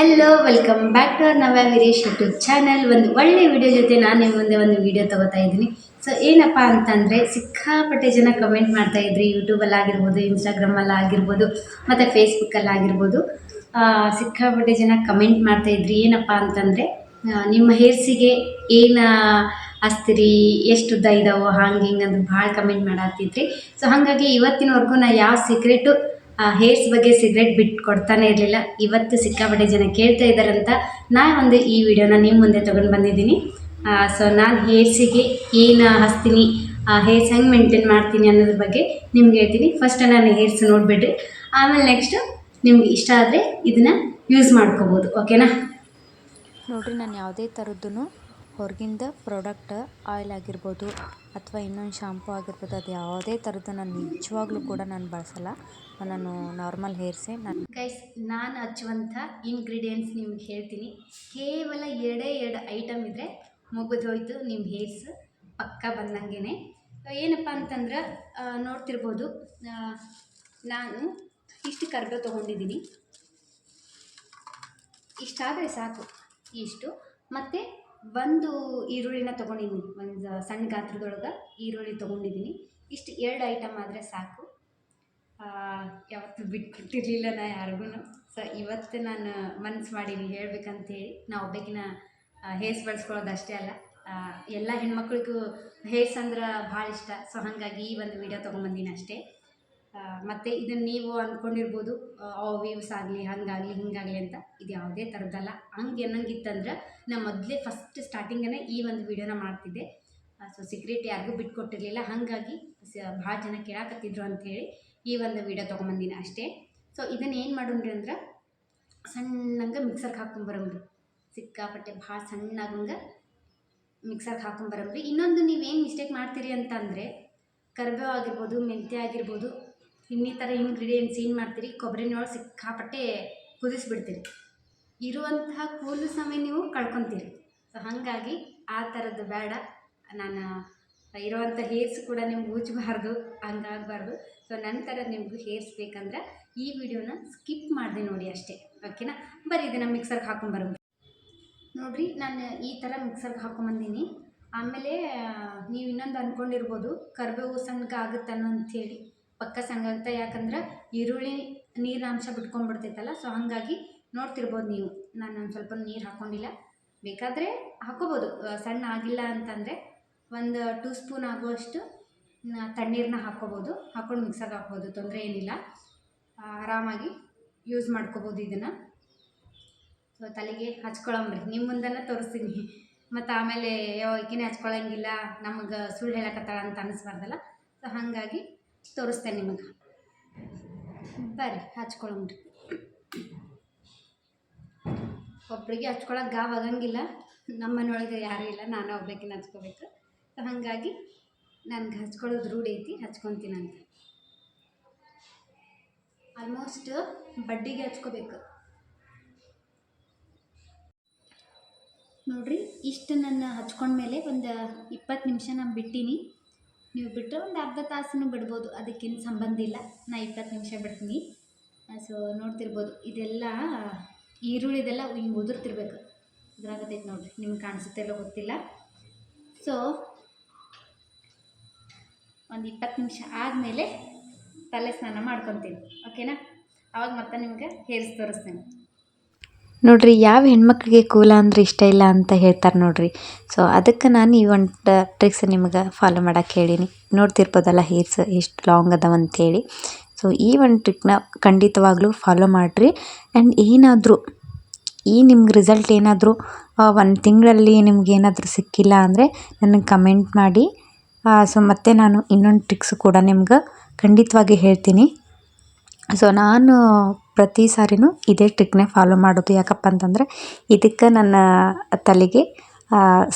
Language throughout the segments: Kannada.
Hello welcome back to our Navya Veeresh YouTube channel ಒಂದು ಒಳ್ಳೆ ವಿಡಿಯೋ ಜೊತೆ ನಾನು ನಿಮ್ಮ ಮುಂದೆ ಒಂದು ವಿಡಿಯೋ ತಗೋತಾ ಇದ್ದೀನಿ. ಸೊ ಏನಪ್ಪ ಅಂತಂದರೆ ಸಿಕ್ಕಾಪಟ್ಟೆ ಜನ ಕಮೆಂಟ್ ಮಾಡ್ತಾ ಇದ್ರಿ. ಯೂಟ್ಯೂಬಲ್ಲಿ ಆಗಿರ್ಬೋದು ಇನ್ಸ್ಟಾಗ್ರಾಮಲ್ಲಿ ಆಗಿರ್ಬೋದು, ಮತ್ತು ಫೇಸ್ಬುಕ್ಕಲ್ಲಿ ಆಗಿರ್ಬೋದು. ಸಿಕ್ಕಾಪಟ್ಟೆ ಜನ ಕಮೆಂಟ್ ಮಾಡ್ತಾ ಇದ್ರಿ. ಏನಪ್ಪ ಅಂತಂದರೆ ನಿಮ್ಮ ಹೇರ್ಸಿಗೆ ಏನು ಹಸ್ತಿರಿ ಎಷ್ಟು ಉದ್ದ ಇದಾವೋ, ಹಂಗೆ ಹಿಂಗೆ ಅಂತ ಭಾಳ ಕಮೆಂಟ್ ಮಾಡಾತಿದ್ರಿ. ಸೊ ಹಾಗಾಗಿ ಇವತ್ತಿನವರೆಗೂ ನಾ ಯಾವ ಸೀಕ್ರೆಟು ಹೇರ್ಸ್ ಬಗ್ಗೆ ಸಿಗ್ರೆಟ್ ಬಿಟ್ಟು ಕೊಡ್ತಾನೆ ಇರಲಿಲ್ಲ. ಇವತ್ತು ಸಿಕ್ಕಾಪಟ್ಟೆ ಜನ ಕೇಳ್ತಾ ಇದ್ದಾರಂತ ನಾ ಒಂದು ಈ ವಿಡಿಯೋನ ನಿಮ್ಮ ಮುಂದೆ ತೊಗೊಂಡು ಬಂದಿದ್ದೀನಿ. ಸೊ ನಾನು ಹೇರ್ಸಿಗೆ ಏನು ಆ ಹೇರ್ಸ್ ಹೆಂಗೆ ಮೇಂಟೈನ್ ಮಾಡ್ತೀನಿ ಅನ್ನೋದ್ರ ಬಗ್ಗೆ ನಿಮ್ಗೆ ಹೇಳ್ತೀನಿ. ಫಸ್ಟ್ ನಾನು ಹೇರ್ಸ್ ನೋಡಿಬಿಡ್ರಿ. ಆಮೇಲೆ ನೆಕ್ಸ್ಟು ನಿಮ್ಗೆ ಇಷ್ಟ ಆದರೆ ಇದನ್ನು ಯೂಸ್ ಮಾಡ್ಕೋಬೋದು. ಓಕೆನಾ ನೋಡಿರಿ, ನಾನು ಯಾವುದೇ ಥರದ್ದು ಹೊರಗಿಂದ ಪ್ರಾಡಕ್ಟ್ ಆಯಿಲ್ ಆಗಿರ್ಬೋದು ಅಥವಾ ಇನ್ನೊಂದು ಶಾಂಪೂ ಆಗಿರ್ಬೋದು, ಅದು ಯಾವುದೇ ಥರದ್ದು ನಾನು ನಿಜವಾಗ್ಲೂ ಕೂಡ ನಾನು ಬಳಸಲ್ಲ. ನಾನು ನಾರ್ಮಲ್ ಹೇರ್ಸೇ ನಾನು ಗೈಸ್ ನಾನು ಹಚ್ಚುವಂಥ ಇಂಗ್ರೀಡಿಯೆಂಟ್ಸ್ ನಿಮ್ಗೆ ಹೇಳ್ತೀನಿ. ಕೇವಲ ಎರಡೇ ಎರಡು ಐಟಮ್ ಇದ್ದರೆ ಮುಗಿದೋಯ್ತು ನಿಮ್ಮ ಹೇರ್ಸ್ ಪಕ್ಕ ಬಂದಂಗೆ ಏನಪ್ಪ ಅಂತಂದ್ರೆ ನೋಡ್ತಿರ್ಬೋದು ನಾನು ಇಷ್ಟು ಕರ್ಬೇವು ತೊಗೊಂಡಿದ್ದೀನಿ. ಇಷ್ಟಾದರೆ ಸಾಕು. ಇಷ್ಟು. ಮತ್ತು ಒಂದು ಈರುಳ್ಳಿನ ತೊಗೊಂಡಿದ್ದೀನಿ. ಒಂದು ಸಣ್ಣ ಗಾತ್ರದೊಳಗೆ ಈರುಳ್ಳಿ ತೊಗೊಂಡಿದ್ದೀನಿ. ಇಷ್ಟು ಎರಡು ಐಟಮ್ ಆದರೆ ಸಾಕು. ಯಾವತ್ತು ಬಿಟ್ಬಿಟ್ಟಿರಲಿಲ್ಲ ನಾ ಯಾರಿಗೂ ಸೊ, ಇವತ್ತು ನಾನು ಮನ್ಸು ಮಾಡೀನಿ, ಹೇಳ್ಬೇಕಂತೇಳಿ. ನಾ ಒಬ್ಬಕಿನ ಹೇರ್ಸ್ ಬಳಸ್ಕೊಳ್ಳೋದು ಅಷ್ಟೇ ಅಲ್ಲ ಎಲ್ಲ ಹೆಣ್ಮಕ್ಳಿಗೂ ಹೇರ್ಸ್ ಅಂದ್ರೆ ಭಾಳ ಇಷ್ಟ. ಸೊ, ಹಾಗಾಗಿ ಈ ಒಂದು ವಿಡಿಯೋ ತೊಗೊಂಬಂದಿನಿ ಅಷ್ಟೇ. ಮತ್ತು ಇದನ್ನು ನೀವು ಅಂದ್ಕೊಂಡಿರ್ಬೋದು ವ್ಯೂವ್ಸ್ ಆಗಲಿ ಹಂಗಾಗಲಿ, ಹಿಂಗಾಗಲಿ ಅಂತ ಇದು ಯಾವುದೇ ಥರದ್ದಲ್ಲ ಹಂಗೆ ಅನ್ನಂಗಿತ್ತಂದ್ರೆ ನಾನು ಮೊದಲೇ ಫಸ್ಟ್ ಸ್ಟಾರ್ಟಿಂಗನ್ನು ಈ ಒಂದು ವಿಡಿಯೋನ ಮಾಡ್ತಿದ್ದೆ. ಸೊ ಸೀಕ್ರೆಟ್ ಯಾರಿಗೂ ಬಿಟ್ಕೊಟ್ಟಿರಲಿಲ್ಲ. ಹಾಗಾಗಿ ಭಾಳ ಜನ ಕೇಳಾಕತ್ತಿದ್ರು ಅಂಥೇಳಿ ಈ ಒಂದು ವಿಡಿಯೋ ತೊಗೊಂಬಂದಿನಿ ಅಷ್ಟೇ. ಸೊ ಇದನ್ನು ಏನು ಮಾಡೋಣ್ರಿ ಅಂದ್ರೆ ಸಣ್ಣಂಗೆ ಮಿಕ್ಸರ್ಗೆ ಹಾಕೊಂಬರಂಬ್ರಿ. ಸಿಕ್ಕಾಪಟ್ಟೆ ಭಾಳ ಸಣ್ಣಾಗಂಗೆ ಮಿಕ್ಸರ್ಗೆ ಹಾಕೊಂಬರಂಬ್ರಿ. ಇನ್ನೊಂದು ನೀವೇನು ಮಿಸ್ಟೇಕ್ ಮಾಡ್ತೀರಿ ಅಂತಂದರೆ ಕರಿಬೇವು ಆಗಿರ್ಬೋದು, ಮೆಂತ್ಯ ಆಗಿರ್ಬೋದು ಇನ್ನಿತರ ಇಂಗ್ರೀಡಿಯೆಂಟ್ಸ್ ಏನು ಮಾಡ್ತೀರಿ? ಕೊಬ್ಬರಿನೊಳಗೆ ಸಿಕ್ಕಾಪಟ್ಟೆ ಕುದಿಸ್ಬಿಡ್ತೀರಿ. ಇರುವಂತಹ ಕೂಲು ಸಮಯ ನೀವು ಕಳ್ಕೊತೀರಿ. ಸೊ ಹಾಗಾಗಿ ಆ ಥರದ್ದು ಬೇಡ. ನಾನು ಇರುವಂಥ ಹೇರ್ಸ್ ಕೂಡ ನಿಮ್ಗೆ ಉಜ್ಜಬಾರ್ದು ಹಂಗಾಗಬಾರ್ದು. ಸೊ ನಂತರ ನಿಮ್ಗೆ ಹೇರ್ಸ್ ಬೇಕಂದ್ರೆ ಈ ವಿಡಿಯೋನ ಸ್ಕಿಪ್ ಮಾಡಿದೆ ನೋಡಿ ಅಷ್ಟೇ. ಓಕೆನಾ ಬರೀ ಇದನ್ನು ಮಿಕ್ಸರ್ಗೆ ಹಾಕೊಂಬರೋದು ನೋಡಿರಿ, ನಾನು ಈ ಥರ ಮಿಕ್ಸರ್ಗೆ ಹಾಕೊಂಬಂದೀನಿ ಆಮೇಲೆ ನೀವು ಇನ್ನೊಂದು ಅಂದ್ಕೊಂಡಿರ್ಬೋದು ಕರ್ಬೇವು ಸಣ್ಣಗೆ ಆಗುತ್ತೆ ಅನ್ನೋ ಅಂಥೇಳಿ ಪಕ್ಕ ಸಂಗತ ಯಾಕಂದ್ರೆ ಈರುಳ್ಳಿ ನೀರಿನ ಅಂಶ ಬಿಟ್ಕೊಂಡ್ಬಿಡ್ತೈತಲ್ಲ ಸೊ ಹಾಗಾಗಿ ನೋಡ್ತಿರ್ಬೋದು ನೀವು. ನಾನು ಒಂದು ಸ್ವಲ್ಪ ನೀರು ಹಾಕ್ಕೊಂಡಿಲ್ಲ ಬೇಕಾದರೆ ಹಾಕೋಬೋದು. ಸಣ್ಣ ಆಗಿಲ್ಲ ಅಂತಂದರೆ ಒಂದು ಟೂ ಸ್ಪೂನ್ ಆಗುವಷ್ಟು ತಣ್ಣೀರನ್ನ ಹಾಕ್ಕೋಬೋದು ಹಾಕ್ಕೊಂಡು ಮಿಕ್ಸರ್ಗೆ ಹಾಕ್ಬೋದು. ತೊಂದರೆ ಏನಿಲ್ಲ. ಆರಾಮಾಗಿ ಯೂಸ್ ಮಾಡ್ಕೋಬೋದು ಇದನ್ನು. ಸೊ ತಲೆಗೆ ಹಚ್ಕೊಳಂಬ್ರಿ ನಿಮ್ಮ ಮುಂದೆನೇ ತೋರಿಸ್ತೀನಿ. ಮತ್ತು ಆಮೇಲೆ ಯಾವ ಈಕಿನೇ ಹಚ್ಕೊಳಂಗಿಲ್ಲ. ನಮಗೆ ಸುಳ್ಳು ಹೇಳಕತ್ತಾಳ ಅಂತ ಅನ್ನಿಸ್ಬಾರ್ದಲ್ಲ ಸೊ ಹಾಗಾಗಿ ತೋರಿಸ್ತೇನೆ ನಿಮಗೆ. ಬರ್ರಿ ಹಚ್ಕೊಳಂಬ್ರಿ ಒಬ್ರಿಗೆ ಹಚ್ಕೊಳಕ್ಕೆ ಗಾವ್ ಆಗಂಗಿಲ್ಲ. ನಮ್ಮ ಮನೆಯೊಳಗೆ ಯಾರೂ ಇಲ್ಲ, ನಾನು ಒಬ್ಬಾಕಿನ ಹಚ್ಕೋಬೇಕು ಸೊ ಹಾಗಾಗಿ ನನಗೆ ಹಚ್ಕೊಳ್ಳೋದು ರೂಢಿ ಐತಿ ಹಚ್ಕೊತೀನಂತ ಆಲ್ಮೋಸ್ಟ್ ಬಡ್ಡಿಗೆ ಹಚ್ಕೋಬೇಕು. ನೋಡ್ರಿ, ಇಷ್ಟು ನನ್ನ ಹಚ್ಕೊಂಡ್ಮೇಲೆ ಒಂದು ಇಪ್ಪತ್ತು ನಿಮಿಷ ನಾನು ಬಿಟ್ಟೀನಿ. ನೀವು ಬಿಟ್ಟರೆ ಒಂದು ಅರ್ಧ ತಾಸನ್ನು ಬಿಡ್ಬೋದು, ಅದಕ್ಕೇನು ಸಂಬಂಧ ಇಲ್ಲ. ನಾ ಇಪ್ಪತ್ತು ನಿಮಿಷ ಬಿಡ್ತೀನಿ. ಸೊ ನೋಡ್ತಿರ್ಬೋದು, ಇದೆಲ್ಲ ಈರುಳ್ಳಿದೆಲ್ಲ ಹಿಂಗೆ ಉದುರ್ತಿರ್ಬೇಕು. ಇದ್ರಾಗತೈತೆ ನೋಡಿರಿ, ನಿಮ್ಗೆ ಕಾಣಿಸುತ್ತೆ ಎಲ್ಲ ಗೊತ್ತಿಲ್ಲ. ಸೊ ಒಂದು ಇಪ್ಪತ್ತು ನಿಮಿಷ ಆದಮೇಲೆ ತಲೆ ಸ್ನಾನ ಮಾಡ್ಕೊತೀನಿ. ಓಕೆನಾ ಆವಾಗ ಮತ್ತೆ ನಿಮ್ಗೆ ಹೇರ್ಸ್ ತೋರಿಸ್ತೇನೆ. ನೋಡ್ರಿ, ಯಾವ ಹೆಣ್ಮಕ್ಳಿಗೆ ಕೂಲ ಅಂದ್ರೆ ಇಷ್ಟ ಇಲ್ಲ ಅಂತ ಹೇಳ್ತಾರೆ ನೋಡ್ರಿ. ಸೊ ಅದಕ್ಕೆ ನಾನು ಈ ಒಂದು ಟ್ರಿಕ್ಸ್ ನಿಮ್ಗೆ ಫಾಲೋ ಮಾಡಕ್ಕೆ ಹೇಳೀನಿ. ನೋಡ್ತಿರ್ಬೋದಲ್ಲ ಹೇರ್ಸ್ ಎಷ್ಟು ಲಾಂಗ್ ಅದಾವ ಅಂತೇಳಿ. ಸೊ ಈ ಒಂದು ಟ್ರಿಕ್ನ ಖಂಡಿತವಾಗ್ಲೂ ಫಾಲೋ ಮಾಡಿರಿ. ಆ್ಯಂಡ್ ಏನಾದರೂ, ಈ ನಿಮ್ಗೆ ರಿಸಲ್ಟ್ ಏನಾದರೂ ಒಂದು ತಿಂಗಳಲ್ಲಿ ನಿಮ್ಗೆ ಏನಾದರೂ ಸಿಕ್ಕಿಲ್ಲ ಅಂದರೆ ನನಗೆ ಕಮೆಂಟ್ ಮಾಡಿ. ಸೊ ಮತ್ತೆ ನಾನು ಇನ್ನೊಂದು ಟ್ರಿಕ್ಸ್ ಕೂಡ ನಿಮ್ಗೆ ಖಂಡಿತವಾಗಿ ಹೇಳ್ತೀನಿ. ಸೊ ನಾನು ಪ್ರತಿ ಸಾರಿನೂ ಇದೇ ಟ್ರಿಕ್ನೇ ಫಾಲೋ ಮಾಡೋದು. ಯಾಕಪ್ಪ ಅಂತಂದರೆ ಇದಕ್ಕೆ ನನ್ನ ತಲೆಗೆ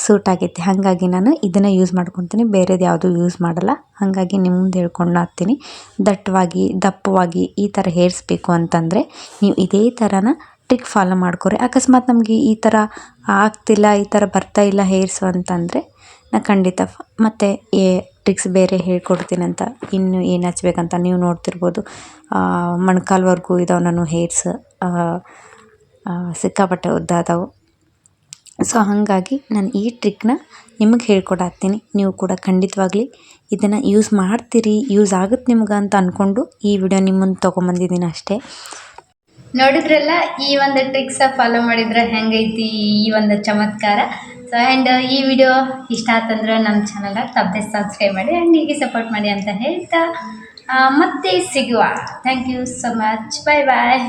ಸೂಟ್ ಆಗೈತೆ. ಹಾಗಾಗಿ ನಾನು ಇದನ್ನು ಯೂಸ್ ಮಾಡ್ಕೊತೀನಿ. ಬೇರೆದು ಯಾವುದು ಯೂಸ್ ಮಾಡಲ್ಲ. ಹಾಗಾಗಿ ನಿಮ್ಮ ಮುಂದೆ ಹೇಳ್ಕೊಂಡು ಹಾಕ್ತೀನಿ ದಟ್ಟವಾಗಿ ದಪ್ಪವಾಗಿ ಈ ಥರ ಹೇರ್ಸ್ ಬೇಕು ಅಂತಂದರೆ ನೀವು ಇದೇ ಥರನ ಟ್ರಿಕ್ ಫಾಲೋ ಮಾಡ್ಕೊರಿ. ಅಕಸ್ಮಾತ್ ನಮಗೆ ಈ ಥರ ಆಗ್ತಿಲ್ಲ, ಈ ಥರ ಬರ್ತಾ ಇಲ್ಲ ಹೇರ್ಸು ಅಂತಂದರೆ ನಾ ಖಂಡಿತ. ಮತ್ತೆ ಏ ಟ್ರಿಕ್ಸ್ ಬೇರೆ ಹೇಳ್ಕೊಡ್ತೀನಂತ ಇನ್ನು ಏನು ಹಚ್ಬೇಕಂತ ನೀವು ನೋಡ್ತಿರ್ಬೋದು. ಮೊಣ್ಕಾಲ್ವರೆಗೂ ಇದಾವೆ ನಾನು ಹೇರ್ಸ್ ಸಿಕ್ಕಾಪಟ್ಟೆ ಉದ್ದ ಅದಾವು ಸೊ ಹಾಗಾಗಿ ನಾನು ಈ ಟ್ರಿಕ್ನ ನಿಮಗೆ ಹೇಳ್ಕೊಡತ್ತೀನಿ ನೀವು ಕೂಡ ಖಂಡಿತವಾಗ್ಲಿ ಇದನ್ನು ಯೂಸ್ ಮಾಡ್ತೀರಿ ಯೂಸ್ ಆಗುತ್ತೆ ನಿಮ್ಗೆ ಅಂತ ಅಂದ್ಕೊಂಡು ಈ ವಿಡಿಯೋ ನಿಮ್ಮನ್ನು ತೊಗೊಂಬಂದಿದ್ದೀನಿ ಅಷ್ಟೇ. ನೋಡಿದ್ರಲ್ಲ, ಈ ಒಂದು ಟ್ರಿಕ್ಸ ಫಾಲೋ ಮಾಡಿದ್ರೆ ಹೆಂಗೈತಿ ಈ ಒಂದು ಚಮತ್ಕಾರ. ಸೊ ಆ್ಯಂಡ್ ಈ ವಿಡಿಯೋ ಇಷ್ಟ ಆತಂದ್ರೆ ನಮ್ಮ ಚಾನಲ್ನ ತಪ್ಪದೆ ಸಬ್ಸ್ಕ್ರೈಬ್ ಮಾಡಿ ಆ್ಯಂಡ್ ಹೀಗೆ ಸಪೋರ್ಟ್ ಮಾಡಿ ಅಂತ ಹೇಳ್ತಾ ಮತ್ತೆ ಸಿಗುವ. Thank you so much bye bye